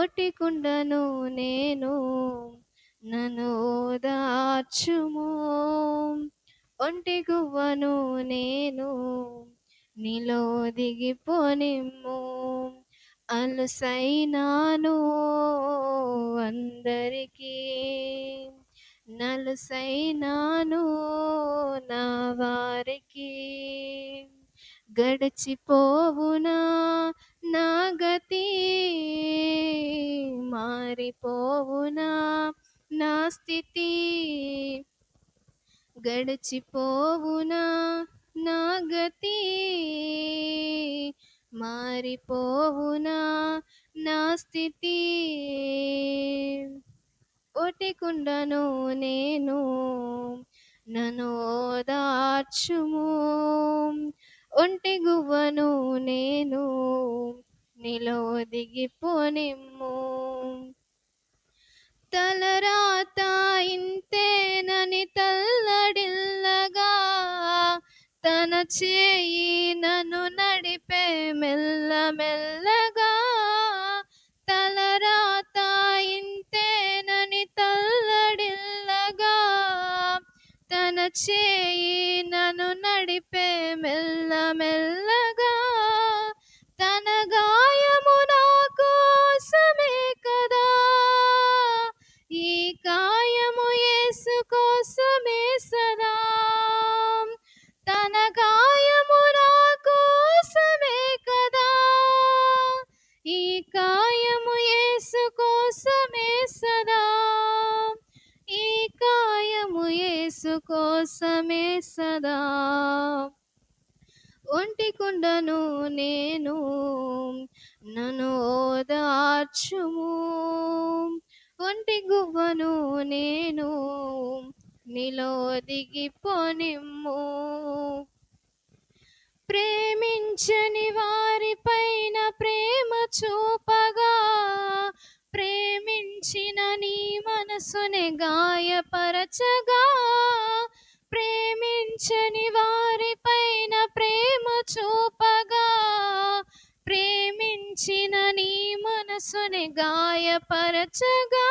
ఒటికుండను నేను నన్ను దాచుము. ఒంటి గువ్వను నేను నీలో దిగిపోనిమ్ము. అలుసైనాను అందరికీ నలుసైనాను నా వారికి. గడిచిపోవునా నా గతి మారిపోవునా? నా స్థితి గడిచిపోవునా? నా గతి మారిపోవునా? నా స్థితి ఒటికుండను నేను నన్ను దాచుము ఒంటి గువ్వను నేను నిలో దిగిపోనిమ్ము తలరాత ఇంతేనని తల్లడిల్లగా తన చేయి నన్ను నడిపే మెల్ల మెల్లగా. కోసమే సదా తన కాయము నా కోసమే కదా. ఈ కాయము యేసు కోసమే సదా. ఈ కాయము యేసు కోసమే సదా. ఒంటి కుండను నేను నన్ను ఓదార్చుము. ఒంటి గువ్వను నేను నీలో దిగిపోనిమ్ము ప్రేమించని వారిపైన ప్రేమ చూపగా ప్రేమించిన నీ మనసుని గాయపరచగా ప్రేమించని వారిపైన ప్రేమ చూపగా ప్రేమించిన నీ మనసుని గాయపరచగా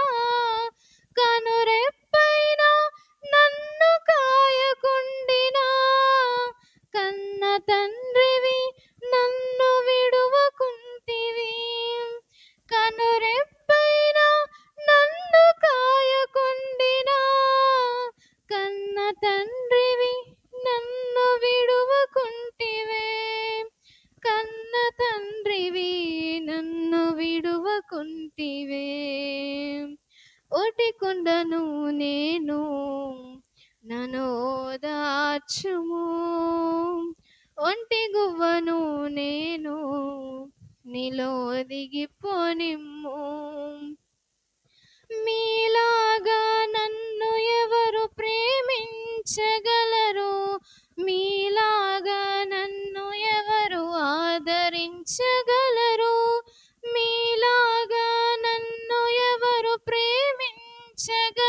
కనురెప్పైన కన్న తండ్రివి నన్ను విడువకుంటివి. కనురెప్పైన నన్ను కాయకుండినా. కన్న తండ్రివి నన్ను విడువకుంటివే. కన్న తండ్రివి నన్ను విడువకుంటివే. ఒటికుండను నేను నన్ను ఓదార్చుము. ఒంటి గువ్వను నేను నీలో దిగిపోనిమ్ము మీలాగా నన్ను ఎవరు ప్రేమించగలరు? మీలాగా నన్ను ఎవరు ఆదరించగలరు? మీలాగా నన్ను ఎవరు ప్రేమించగలరు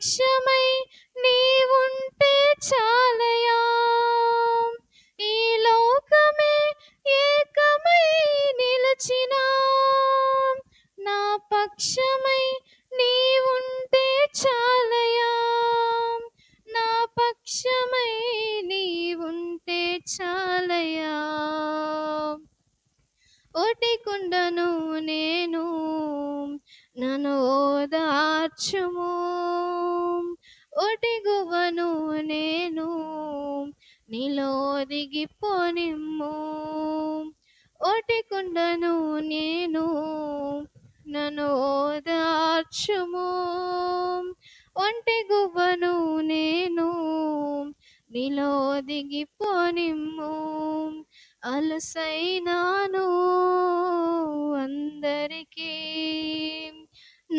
పక్షమై నీవుంటే చాలయా. ఈ లోకమే ఏకమై నిలచిన. నా పక్షమై నీవుంటే చాలయా. నా పక్షమై నీవుంటే చాలయా. ఒటికుండను నేను నన్ను ఓదార్చుము. ఒటి నేను నీలో దిగిపోనిమ్ము ఒటికుండను నేను నన్ను ఓదార్చుము. ఒంటి గువ్వను నేను నీలో దిగిపోనిమ్ము అలసైనాను అందరికీ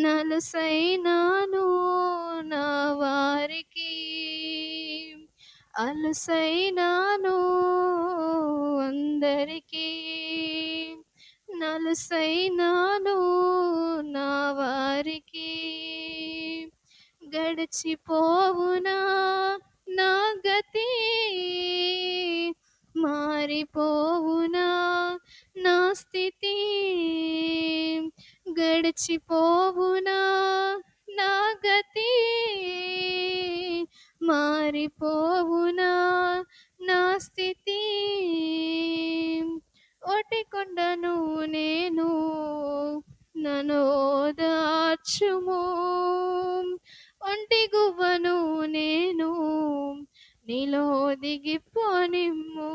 నలుసైనాను అలసైనాను అందరికీ. నలసైనాను నా వారికి. గడిచిపోవునా నా గతి. మారిపోవునా నా స్థితి. గడిచిపోవునా నా గతి. మారిపోవునా? నా స్థితి ఒటికొండను నేను నన్ను ఒంటి గువ్వను నేను నీలో దిగిపోనిమ్ము